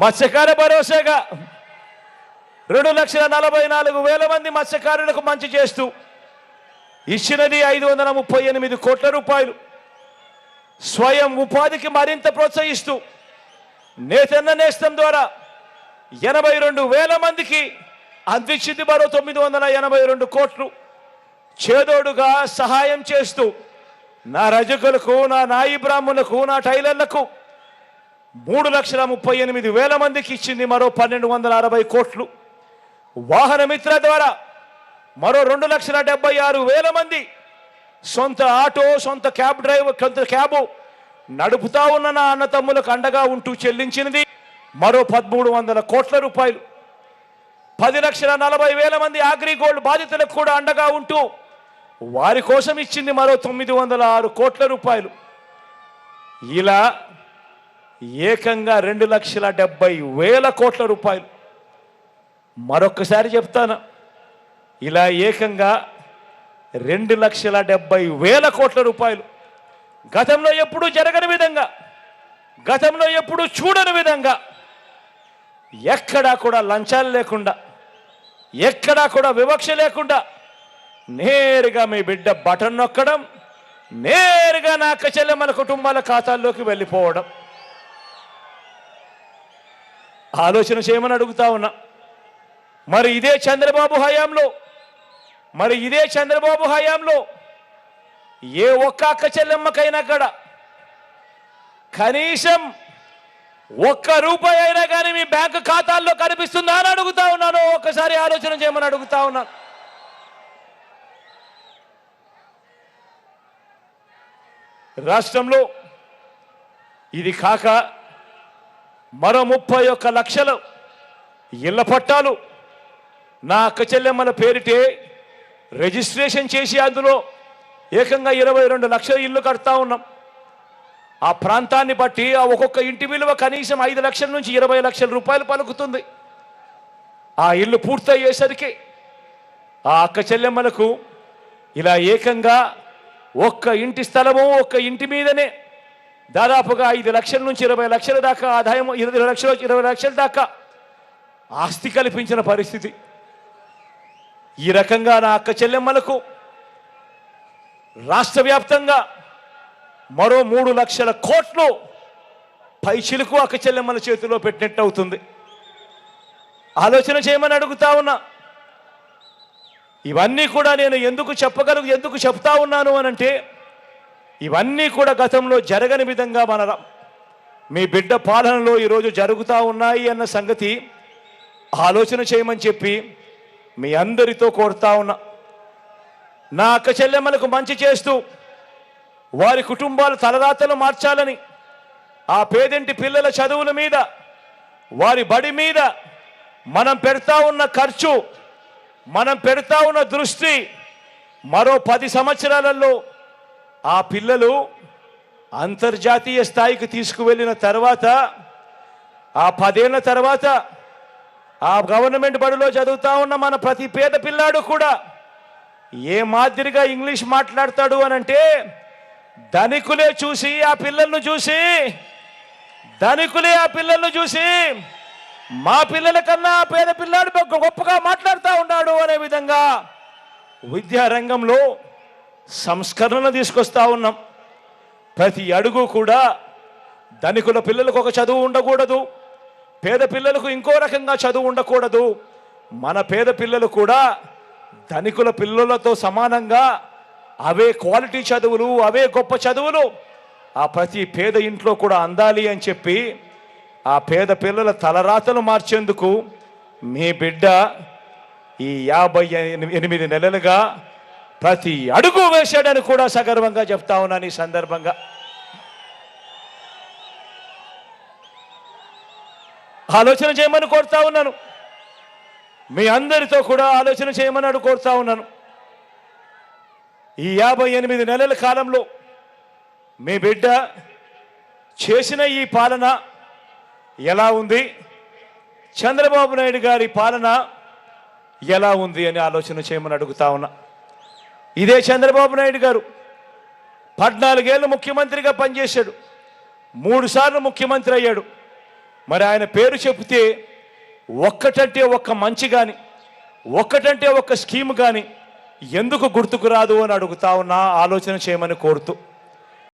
మత్స్యకార భరోసాగా రెండు లక్షల నలభై నాలుగు వేల మంది మత్స్యకారులకు మంచి చేస్తూ ఇచ్చినది ఐదు వందల ముప్పై ఎనిమిది కోట్ల రూపాయలు. స్వయం ఉపాధికి మరింత ప్రోత్సహిస్తూ నేతన్న నేస్తం ద్వారా ఎనభై రెండు వేల మందికి అందించింది మరో తొమ్మిది వందల ఎనభై రెండు కోట్లు. చేదోడుగా సహాయం చేస్తూ నా రజకులకు నా నాయి బ్రాహ్మణులకు నా టైలర్లకు మూడు లక్షల ముప్పై ఎనిమిది వేల మందికి ఇచ్చింది మరో పన్నెండు వందల అరవై కోట్లు. వాహన మిత్ర ద్వారా మరో రెండు లక్షల డెబ్బై ఆరు వేల మంది సొంత ఆటో సొంత క్యాబ్ డ్రైవర్ సొంత క్యాబు నడుపుతా ఉన్న నా అన్న తమ్ములకు అండగా ఉంటూ చెల్లించినది మరో పదమూడు వందల కోట్ల రూపాయలు. పది లక్షల నలభై వేల మంది అగ్రిగోల్డ్ బాధితులకు కూడా అండగా ఉంటూ వారి కోసం ఇచ్చింది మరో తొమ్మిది వందల ఆరు కోట్ల రూపాయలు. ఇలా ఏకంగా రెండు లక్షల డెబ్బై వేల కోట్ల రూపాయలు. మరొక్కసారి చెప్తాను. ఇలా ఏకంగా రెండు లక్షల డెబ్బై వేల కోట్ల రూపాయలు. గతంలో ఎప్పుడూ జరగని విధంగా గతంలో ఎప్పుడూ చూడని విధంగా ఎక్కడా కూడా లంచాలు లేకుండా ఎక్కడా కూడా వివక్ష లేకుండా నేరుగా మీ బిడ్డ బటన్ నొక్కడం నేరుగా నా చెల్లెమ్మల కుటుంబాల ఖాతాల్లోకి వెళ్ళిపోవడం. ఆలోచన చేయమని అడుగుతా ఉన్నా. మరి ఇదే చంద్రబాబు హయాంలో మరి ఇదే చంద్రబాబు హయాంలో ఏ ఒక్క అక్క చెల్లెమ్మకైనా అక్కడ కనీసం ఒక్క రూపాయి అయినా కానీ మీ బ్యాంకు ఖాతాల్లో కనిపిస్తుందా అని అడుగుతా ఉన్నాను. ఒక్కసారి ఆలోచన చేయమని అడుగుతా ఉన్నాను రాష్ట్రంలో ఇది కాక మరో ముప్పై ఒక్క లక్షలు ఇళ్ళ పట్టాలు. నా అక్క చెల్లెమ్మల పేరిటే రిజిస్ట్రేషన్ చేసి అందులో ఏకంగా ఇరవై రెండు లక్షల ఇల్లు కడతా ఉన్నాం. ఆ ప్రాంతాన్ని బట్టి ఆ ఒక్కొక్క ఇంటి విలువ కనీసం ఐదు లక్షల నుంచి ఇరవై లక్షల రూపాయలు పలుకుతుంది. ఆ ఇల్లు పూర్తయ్యేసరికి ఆ అక్క చెల్లెమ్మలకు ఇలా ఏకంగా ఒక్క ఇంటి స్థలము ఒక్క ఇంటి మీదనే దాదాపుగా ఐదు లక్షల నుంచి ఇరవై లక్షల దాకా ఆదాయం ఇరవై లక్షల ఇరవై లక్షల దాకా ఆస్తి కల్పించిన పరిస్థితి. ఈ రకంగా నా అక్క చెల్లెమ్మలకు రాష్ట్ర వ్యాప్తంగా మరో మూడు లక్షల కోట్లు పైచిలకు అక్క చెల్లెమ్మల చేతిలో పెట్టినట్టు అవుతుంది. ఆలోచన చేయమని అడుగుతా ఉన్నా. ఇవన్నీ కూడా నేను ఎందుకు చెప్పగలను ఎందుకు చెప్తా ఉన్నాను అనంటే ఇవన్నీ కూడా గతంలో జరగని విధంగా మన మీ బిడ్డ పాలనలో ఈరోజు జరుగుతూ ఉన్నాయి అన్న సంగతి ఆలోచన చేయమని చెప్పి మీ అందరితో కోరుతా ఉన్నా. నా అక్క చెల్లెమ్మలకు మంచి చేస్తూ వారి కుటుంబాలు తలరాతలు మార్చాలని ఆ పేదింటి పిల్లల చదువుల మీద వారి బడి మీద మనం పెడతా ఉన్న ఖర్చు మనం పెడతా ఉన్న దృష్టి మరో పది సంవత్సరాలలో ఆ పిల్లలు అంతర్జాతీయ స్థాయికి తీసుకువెళ్ళిన తర్వాత ఆ పదేళ్ళ తర్వాత ఆ గవర్నమెంట్ బడిలో చదువుతా ఉన్న మన ప్రతి పేద పిల్లాడు కూడా ఏ మాదిరిగా ఇంగ్లీష్ మాట్లాడతాడు అని అంటే ధనికులే చూసి ఆ పిల్లలను చూసి ధనికులే ఆ పిల్లలను చూసి మా పిల్లల కన్నా ఆ పేద పిల్లాడు గొప్పగా మాట్లాడుతూ ఉన్నాడు అనే విధంగా విద్యారంగంలో సంస్కరణ సంస్కరణలు తీసుకొస్తా ఉన్నాం. ప్రతి అడుగు కూడా ధనికుల పిల్లలకు ఒక చదువు ఉండకూడదు. పేద పిల్లలకు ఇంకో రకంగా చదువు ఉండకూడదు. మన పేద పిల్లలు కూడా ధనికుల పిల్లలతో సమానంగా అవే క్వాలిటీ చదువులు అవే గొప్ప చదువులు ఆ ప్రతి పేద ఇంట్లో కూడా అందాలి అని చెప్పి ఆ పేద పిల్లల తలరాతలు మార్చేందుకు మీ బిడ్డ ఈ యాభై ఎనిమిది నెలలుగా ప్రతి అడుగు వేశాడని కూడా సగర్వంగా చెప్తా ఉన్నాను ఈ సందర్భంగా. ఆలోచన చేయమని కోరుతా ఉన్నాను. మీ అందరితో కూడా ఆలోచన చేయమని కోరుతా ఉన్నాను. ఈ యాభై ఎనిమిది నెలల కాలంలో మీ బిడ్డ చేసిన ఈ పాలన ఎలా ఉంది? చంద్రబాబు నాయుడు గారి పాలన ఎలా ఉంది అని ఆలోచన చేయమని అడుగుతా ఉన్నా. ఇదే చంద్రబాబు నాయుడు గారు. పద్నాలుగేళ్ళు ముఖ్యమంత్రిగా పనిచేశాడు. మూడుసార్లు ముఖ్యమంత్రి అయ్యాడు. మరి ఆయన పేరు చెబితే ఒక్కటంటే ఒక్క మంచి కానీ ఒక్కటంటే ఒక్క స్కీమ్ కానీ ఎందుకు గుర్తుకు రాదు అని అడుగుతా ఉన్నా ఆలోచన చేయమని కోరుతూ